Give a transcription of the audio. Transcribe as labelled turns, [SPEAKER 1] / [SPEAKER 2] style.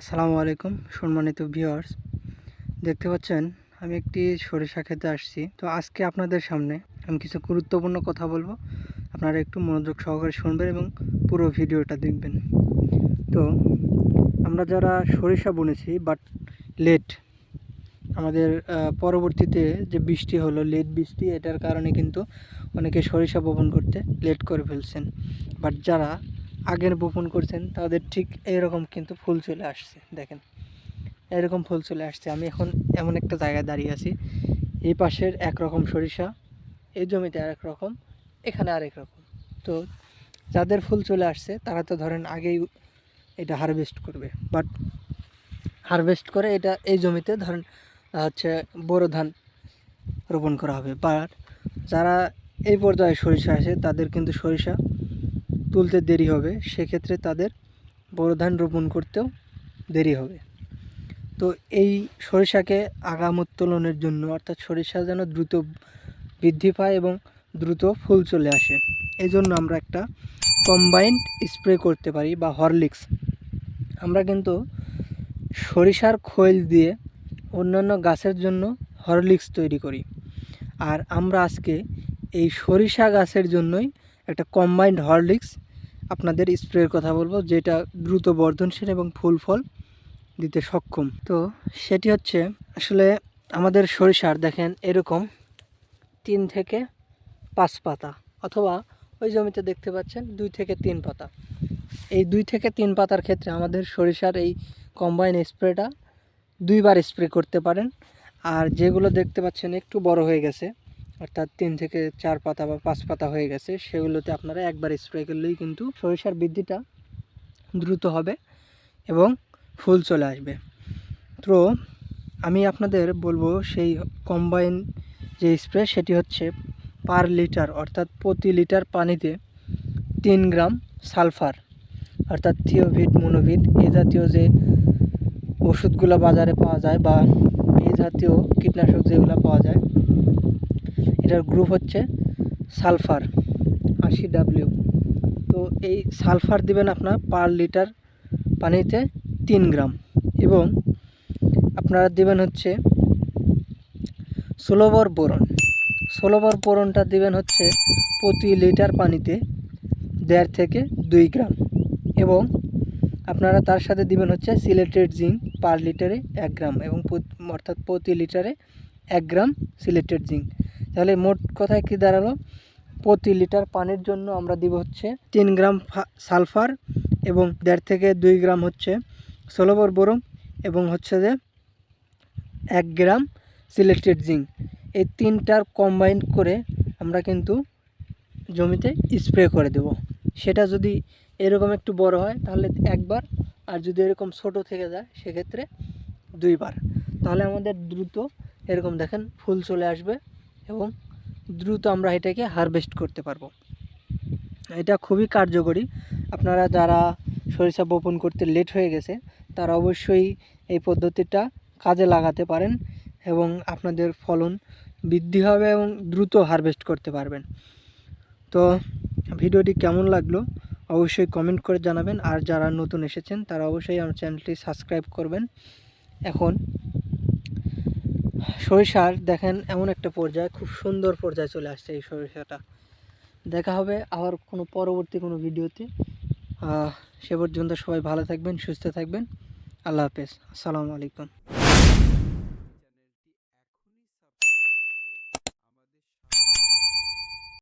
[SPEAKER 1] আসসালামু আলাইকুম, সম্মানিত ভিউয়ার্স। দেখতে পাচ্ছেন, আমি একটি সরিষা খেতে আসছি। তো আজকে আপনাদের সামনে আমি কিছু গুরুত্বপূর্ণ কথা বলব। আপনারা একটু মনোযোগ সহকারে শুনবেন এবং পুরো ভিডিওটা দেখবেন। তো আমরা যারা সরিষা বুনেছি বাট লেট আমাদের পরবর্তীতে যে বৃষ্টি হলো লেট বৃষ্টি, এটার কারণে কিন্তু অনেকে সরিষা বপন করতে লেট করে ফেলছেন। বাট যারা আগের বপন করছেন, তাদের ঠিক এইরকম কিন্তু ফুল চলে আসছে, দেখেন। এরকম ফুল চলে আসছে। আমি এখন এমন একটা জায়গায় দাঁড়িয়ে আছি। এই পাশের একরকম সরিষা, এই জমিতে আরেক রকম, এখানে আরেক রকম। তো যাদের ফুল চলে আসছে, তারা তো ধরেন আগেই এটা হারভেস্ট করবে। বাট হারভেস্ট করে এটা এই জমিতে ধরেন হচ্ছে বোরো ধান রোপণ করা হবে। বাট যারা এই পর্যায়ে সরিষা আসে, তাদের কিন্তু সরিষা তুলতে দেরি হবে, সেক্ষেত্রে তাদের বড় ধান রোপণ করতেও দেরি হবে। তো এই সরিষাকে আগাম উত্তোলনের জন্য, অর্থাৎ সরিষা যেন দ্রুত বৃদ্ধি পায় এবং দ্রুত ফুল চলে আসে এই জন্য আমরা একটা কম্বাইন্ড স্প্রে করতে পারি বা হরলিক্স। আমরা কিন্তু সরিষার খৈল দিয়ে অন্যান্য গাছের জন্য হরলিক্স তৈরি করি। আর আমরা আজকে এই সরিষা গাছের জন্যই একটা কম্বাইন্ড হরলিক্স আপনাদের স্প্রের কথা বলব, যেটা দ্রুত বর্ধনশীল এবং ফুল ফল দিতে সক্ষম। তো সেটি হচ্ছে, আসলে আমাদের সরিষার, দেখেন, এরকম তিন থেকে পাঁচ পাতা, অথবা ওই জমিতে দেখতে পাচ্ছেন দুই থেকে তিন পাতা। এই দুই থেকে তিন পাতার ক্ষেত্রে আমাদের সরিষার এই কম্বাইন স্প্রেটা দুইবার স্প্রে করতে পারেন, আর যেগুলো দেখতে পাচ্ছেন একটু বড় হয়ে গেছে। অর্থাৎ তিন থেকে চার পাতা বা পাঁচ পাতা হয়ে গেছে, সেগুলোতে আপনারা একবার স্প্রে করলেই কিন্তু সরিষার বৃদ্ধিটা দ্রুত হবে এবং ফুল চলে আসবে। তো আমি আপনাদের বলব সেই কম্বাইন যে স্প্রে সেটি হচ্ছে পার লিটার অর্থাৎ প্রতি লিটার পানিতে তিন গ্রাম সালফার অর্থাৎ থিওভিট মোনোভিট এ জাতীয় যে ওষুধগুলো বাজারে পাওয়া যায় বা এই জাতীয় কীটনাশক যেগুলো পাওয়া যায় এটার গ্রুপ হচ্ছে সালফার, আশি ডাব্লিউ তো এই সালফার দিবেন আপনার পার লিটার পানিতে তিন গ্রাম এবং আপনারা দিবেন হচ্ছে ষোলোবর বোরন। ষোলোবর বোরনটা দিবেন হচ্ছে প্রতি লিটার পানিতে দেড় থেকে দুই গ্রাম এবং আপনারা তার সাথে দিবেন হচ্ছে সিলেটেড জিঙ্ক পার লিটারে এক গ্রাম এবং অর্থাৎ প্রতি লিটারে এক গ্রাম সিলেটেড জিঙ্ক। তাহলে মোট কথায় কী দাঁড়াল? প্রতি লিটার পানির জন্য আমরা দিব হচ্ছে তিন গ্রাম সালফার এবং দেড় থেকে দুই গ্রাম হচ্ছে ষোলোবর বোরম এবং হচ্ছে যে এক গ্রাম সিলেক্টেড জিঙ্ক। এই তিনটার কম্বাইন করে আমরা কিন্তু জমিতে স্প্রে করে দেব। সেটা যদি এরকম একটু বড় হয় তাহলে একবার, আর যদি এরকম ছোট থেকে যায় সেক্ষেত্রে দুইবার। তাহলে আমাদের দ্রুত এরকম দেখেন ফুল চলে আসবে। এবং দ্রুত আমরা এটাকে হারভেস্ট করতে পারব। এটা খুবই কার্যকরী। আপনারা যারা সরিষা বপন করতে লেট হয়ে গেছে, তারা অবশ্যই এই পদ্ধতিটা কাজে লাগাতে পারেন এবং আপনাদের ফলন বৃদ্ধি হবে এবং দ্রুত হারভেস্ট করতে পারবেন। তো ভিডিওটি কেমন লাগল অবশ্যই কমেন্ট করে জানাবেন। আর যারা নতুন এসেছেন, তারা অবশ্যই আমার চ্যানেলটি সাবস্ক্রাইব করবেন। এখন সরিষার, দেখেন, এমন একটা পর্যায়ে, খুব সুন্দর পর্যায়ে চলে আসছে এই সরিষাটা। দেখা হবে আবার কোনো পরবর্তী কোনো ভিডিওতে। সে পর্যন্ত সবাই ভালো থাকবেন, সুস্থ থাকবেন। আল্লাহ হাফেজ। আসসালামু আলাইকুম।